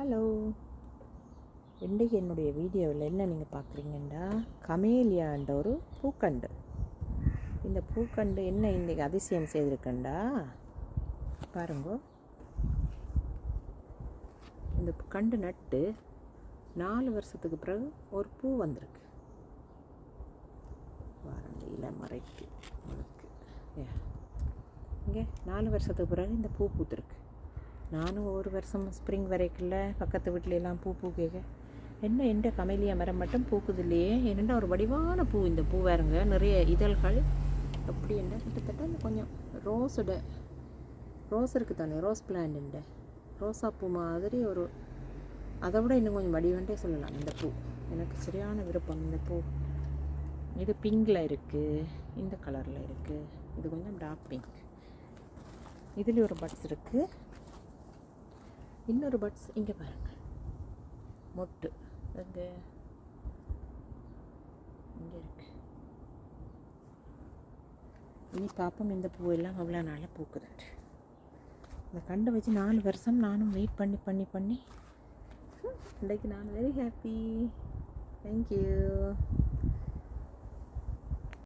Hello இன்றைக்கு என்னுடைய வீடியோவில் என்ன நீங்கள் பார்க்குறீங்கன்னா கமேலியான்ற ஒரு பூக்கண்டு. இந்த பூக்கண்டு என்ன இன்றைக்கி அதிசயம் செய்திருக்கண்டா? பாருங்க. இந்த கண்டு நட்டு நாலு வருஷத்துக்கு பிறகு ஒரு பூ வந்திருக்கு. வாரண்டி மறைக்கு உங்களுக்கு இங்கே நாலு வருஷத்துக்கு பிறகு இந்த பூ பூத்துருக்கு. நானும் ஒரு வருஷம் ஸ்ப்ரிங் வரைக்குள்ள பக்கத்து வீட்டிலலாம் பூ பூக்க என்ன எந்த கமேலியா மரம் மட்டும் பூக்குது இல்லையே என்னென்னா ஒரு வடிவான பூ இந்த பூ வேறுங்க. நிறைய இதழ்கள். அப்படி என்ன? கிட்டத்தட்ட கொஞ்சம் ரோஸோட ரோஸ் இருக்குது தானே ரோஸ் பிளான்ட் ரோசா பூ மாதிரி ஒரு அதை விட இன்னும் கொஞ்சம் வடிவண்டே சொல்லலாம் இந்த பூ. எனக்கு சரியான விருப்பம் இந்த பூ. இது பிங்கில் இருக்குது இந்த கலரில் இருக்குது இது கொஞ்சம் டார்க் பிங்க் இதுலேயும் ஒரு பட்ஸ் இருக்குது இன்னொரு பட்ஸ் இங்கே பாருங்கள் மொட்டு. அங்கே. இங்கே இருக்கு. இனி பார்ப்போம் இந்த பூவெல்லாம் அவ்வளோ நாளாக பூக்குதுட்டு இந்த கண்டை வச்சு நாலு வருஷம் நானும் வெயிட் பண்ணி பண்ணி பண்ணி இன்றைக்கு நான் வெரி ஹாப்பி தேங்க்யூ